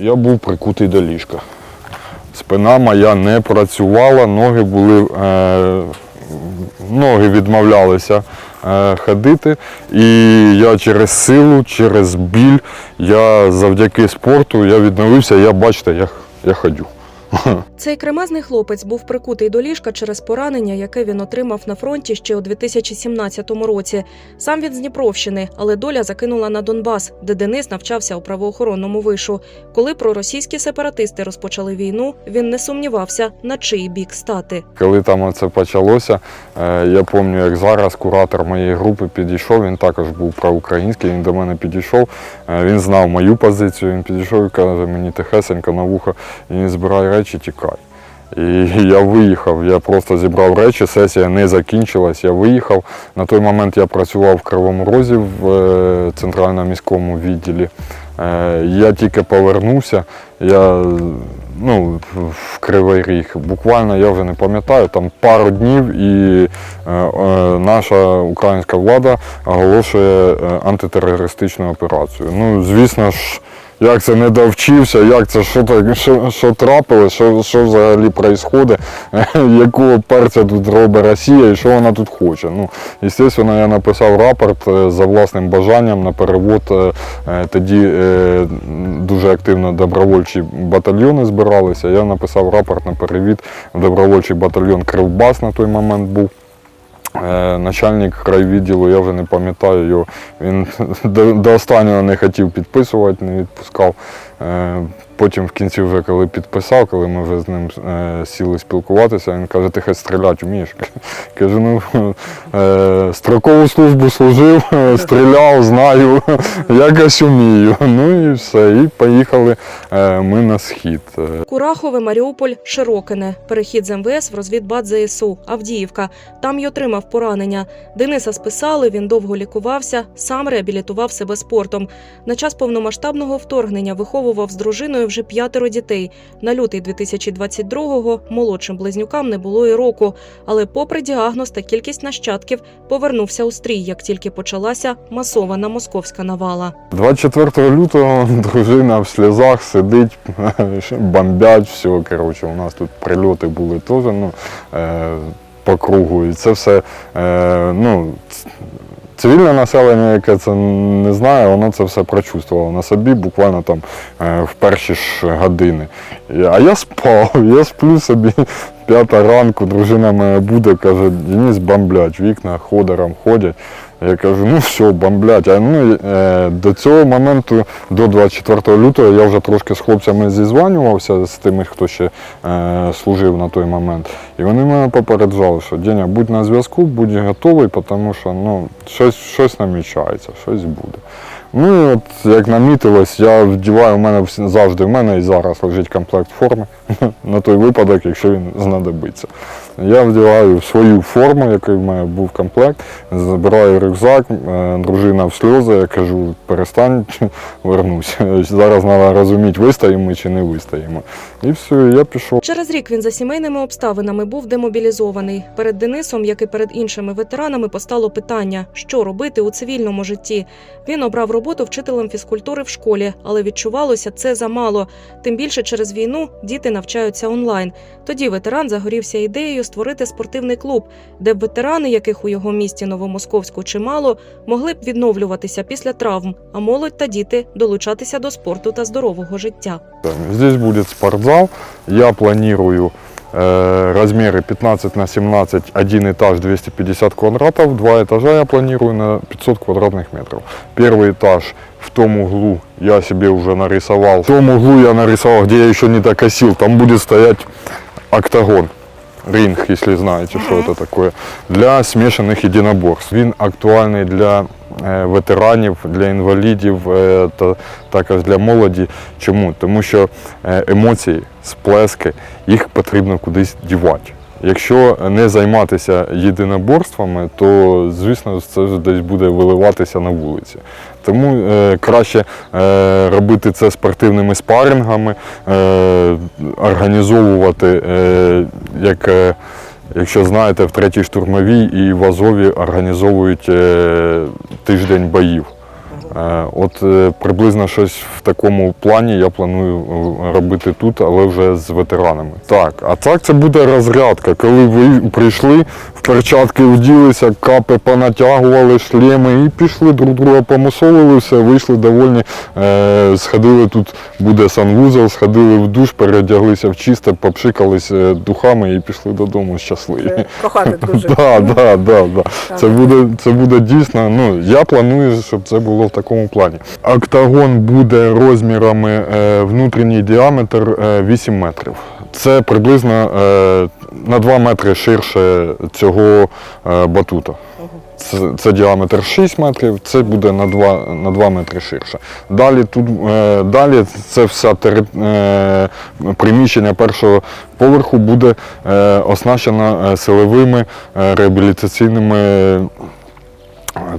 Я був прикутий до ліжка. Спина моя не працювала, ноги були, е, ноги відмовлялися е, ходити. І я через силу, через біль, я завдяки спорту я відновився, я бачите, я, я ходю. Цей кремезний хлопець був прикутий до ліжка через поранення, яке він отримав на фронті ще у 2017 році. Сам він з Дніпровщини, але доля закинула на Донбас, де Денис навчався у правоохоронному вишу. Коли проросійські сепаратисти розпочали війну, він не сумнівався, на чий бік стати. Коли там це почалося, е, я пам'ятаю, як зараз куратор моєї групи підійшов, він також був проукраїнський, він до мене підійшов, е, він знав мою позицію, він підійшов і каже мені тихесенько на вухо, і збирай речі, тікай. І я виїхав, я просто зібрав речі, сесія не закінчилась, я виїхав. На той момент я працював в Кривому Розі в е, центральному міському відділі. Е, Я тільки повернувся, я ну, в Кривий Ріг. Буквально я вже не пам'ятаю, там пару днів і е, наша українська влада оголошує антитерористичну операцію. Ну, звісно ж, як це не довчився, як це, що, так, що, що трапилось, що, що взагалі відбувається, якого перця тут робить Росія і що вона тут хоче. Ну, звісно, я написав рапорт е, за власним бажанням на перевод. е, е, Тоді дуже активно добровольчі батальйони збиралися. Я написав рапорт на перевід в добровольчий батальйон Кривбас на той момент був. Е, Начальник крайвідділу, я вже не пам'ятаю його, він до, до останнього не хотів підписувати, не відпускав. Е, Потім в кінці, вже коли підписав, коли ми вже з ним е, сіли спілкуватися, він каже, ти хоч стріляти вмієш. Кажу, ну е, строкову службу служив, стріляв, знаю, якось вмію. Ну і все. І поїхали ми на схід. Курахове, Маріуполь, Широкине. Перехід з МВС в розвідбат ЗСУ, Авдіївка. Там й отримав поранення. Дениса списали, він довго лікувався, сам реабілітував себе спортом. На час повномасштабного вторгнення виховував з дружиною вже п'ятеро дітей. На лютий 2022-го молодшим близнюкам не було і року. Але, попри діагноз та кількість нащадків, повернувся у стрій, як тільки почалася масована московська навала. 24 лютого дружина в сльозах сидить, бомбять, все. Коротше, у нас тут прильоти були теж ну, е, по кругу. І це все, е, ну, цивільне населення, яке це не знає, воно це все прочувствувало на собі буквально там е, в перші ж години. А я спав, я сплю собі. П'ята ранку, дружина моя буде, каже, Денис бомблять, вікна ходором ходять. Я кажу, ну все, бомблять. А ну, е, до цього моменту, до 24 лютого, я вже трошки з хлопцями зізванювався, з тими, хто ще е, служив на той момент. І вони мене попереджали, що Деня, будь на зв'язку, будь готовий, тому що ну, щось, щось намічається, щось буде. Ну і от як намітилось, я вдіваю, у мене завжди в мене і зараз лежить комплект форми на той випадок, якщо він знадобиться. Я вдягаю свою форму, який в мене був комплект, забираю рюкзак, е, дружина в сльози, я кажу, перестань, вернусь. Зараз треба розуміти, вистоїмо чи не вистоїмо. І все, я пішов. Через рік він за сімейними обставинами був демобілізований. Перед Денисом, як і перед іншими ветеранами, постало питання, що робити у цивільному житті. Він обрав роботу вчителем фізкультури в школі, але відчувалося це замало. Тим більше через війну діти навчаються онлайн. Тоді ветеран загорівся ідеєю створити спортивний клуб, де б ветерани, яких у його місті Новомосковську чимало, могли б відновлюватися після травм, а молодь та діти долучатися до спорту та здорового життя. Здесь будет спортзал. Я планирую э, размеры 15 на 17, один этаж 250 квадратов, два этажа я планирую на 500 квадратных метров. Первый этаж в том углу я себе уже нарисовал. В том углу я нарисовал, где я еще не докосил, там будет стоять октагон. Ринг, если знаете, що це таке, для смішаних єдиноборств. Він актуальний для е, ветеранів, для інвалідів е, та також для молоді. Чому? Тому що е, емоції, сплески, їх потрібно кудись дівати. Якщо не займатися єдиноборствами, то звісно це десь буде виливатися на вулиці. Тому е, краще е, робити це спортивними спарингами, е, організовувати, е, як, е, якщо знаєте, в третій штурмовій і в Азові організовують е, тиждень боїв. Е, От е, приблизно щось в такому плані я планую е, робити тут, але вже з ветеранами. Так, а так це буде розрядка. Коли ви прийшли, в перчатки вділися, капи понатягували, шлеми і пішли, друг друга помусолили, все, вийшли довольні. Сходили тут, буде санвузол, сходили в душ, переодяглися в чисте, попшикались е, духами і пішли додому щасливі. Кохати дуже. Да, да, да, да. Так. Це буде, це буде дійсно. Ну я планую, щоб це було в такому плані. Октагон буде розмірами е, внутрішній діаметр е, 8 метрів. Це приблизно е, на 2 метри ширше цього е, батута. Це, це діаметр 6 метрів, це буде на 2, на 2 метри ширше. Далі тут е, далі це все тери, е, приміщення першого поверху буде е, оснащено е, силовими е, реабілітаційними е,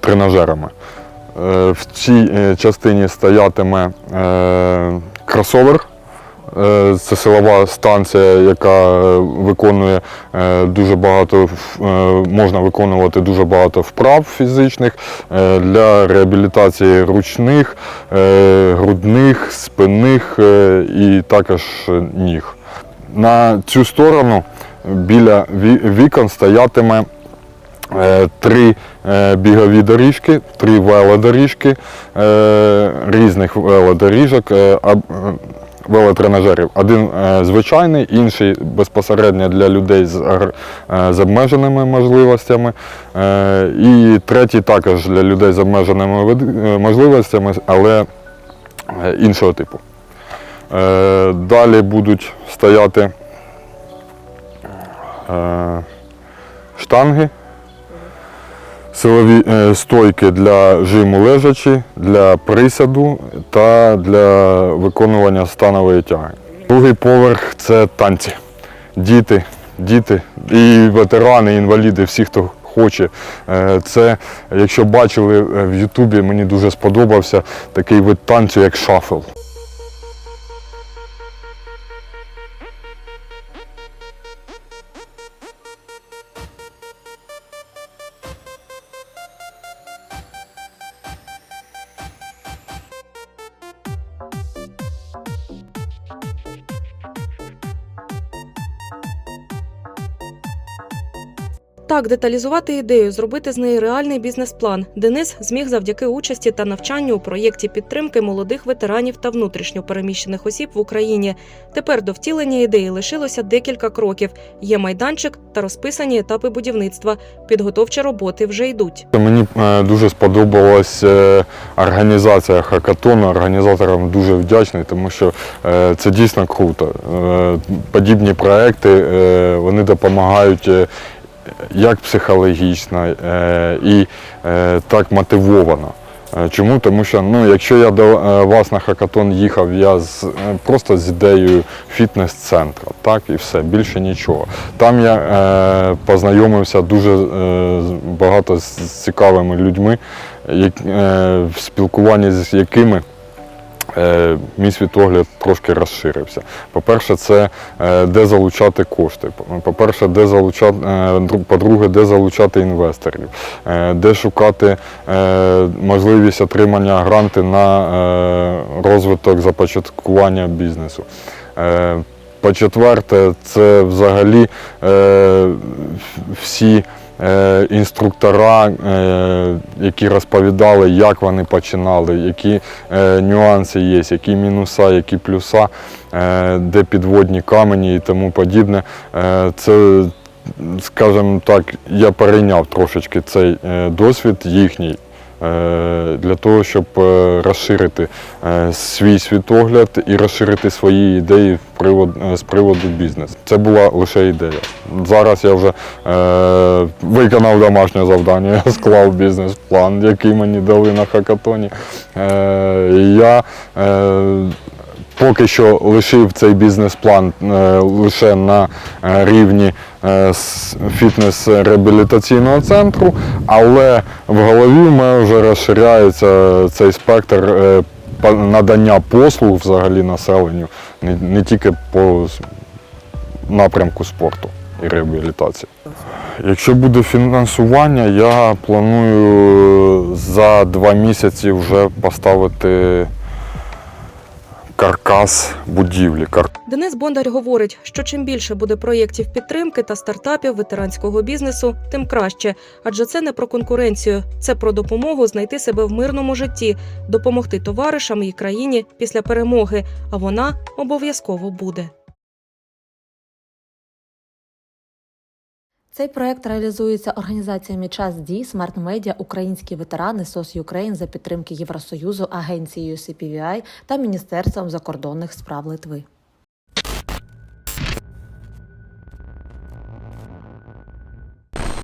тренажерами. Е, в цій е, частині стоятиме е, кросовер. Це силова станція, яка виконує дуже багато, можна виконувати дуже багато вправ фізичних для реабілітації ручних, грудних, спинних і також ніг. На цю сторону біля вікон стоятиме три е, бігові доріжки, три велодоріжки е, різних велодоріжок, е, е, велотренажерів. Один е, звичайний, інший безпосередньо для людей з, е, обмеженими можливостями. е, І третій також для людей з обмеженими е, можливостями, але е, іншого типу. Е, Далі будуть стояти е, штанги, силові е, стойки для жиму лежачі, для присяду та для виконування станової тяги. Другий поверх це танці. Діти, діти і ветерани, і інваліди, всі, хто хоче. Е, Це, якщо бачили е, в Ютубі, мені дуже сподобався такий вид танцю, як шафл. Так, деталізувати ідею, зробити з неї реальний бізнес-план. Денис зміг завдяки участі та навчанню у проєкті підтримки молодих ветеранів та внутрішньо переміщених осіб в Україні. Тепер до втілення ідеї лишилося декілька кроків. Є майданчик та розписані етапи будівництва. Підготовчі роботи вже йдуть. Мені е, дуже сподобалась е, організація хакатону. Організаторам дуже вдячний, тому що е, це дійсно круто. Подібні проекти вони допомагають як психологічно е, і е, так мотивовано. Е, Чому? Тому що ну, якщо я до вас на хакатон їхав, я з, просто з ідеєю фітнес-центру, так і все, більше нічого. Там я е, познайомився дуже е, багато з цікавими людьми, як, е, в спілкуванні з якими мій світогляд трошки розширився. По-перше, це е, де залучати кошти. По-перше, де залучати, е, по-друге, де залучати інвесторів, е, де шукати е, можливість отримання гранти на е, розвиток започаткування бізнесу. Е, По-четверте, це взагалі е, всі е, інструктора, е, які розповідали, як вони починали, які е, нюанси є, які мінуса, які плюса, е, де підводні камені і тому подібне. Е, це, скажімо так, я перейняв трошечки цей е, досвід їхній. Е, Для того, щоб е, розширити е, свій світогляд і розширити свої ідеї з приводу бізнесу. Це була лише ідея. Зараз я вже виконав домашнє завдання, я склав бізнес-план, який мені дали на хакатоні. Я поки що лишив цей бізнес-план е, лише на е, рівні е, фітнес-реабілітаційного центру, але в голові в мене вже розширяється цей спектр надання послуг взагалі населенню, не тільки по напрямку спорту. і реабілітації. Якщо буде фінансування, я планую за два місяці вже поставити каркас будівлі. Денис Бондар говорить, що чим більше буде проєктів підтримки та стартапів ветеранського бізнесу, тим краще. Адже це не про конкуренцію, це про допомогу знайти себе в мирному житті, допомогти товаришам і країні після перемоги. А вона обов'язково буде. Цей проект реалізується організаціями Час дій, Смарт Медіа, Українські ветерани, СОС Юкрейн за підтримки Євросоюзу, агенцією CPVI та Міністерством закордонних справ Литви.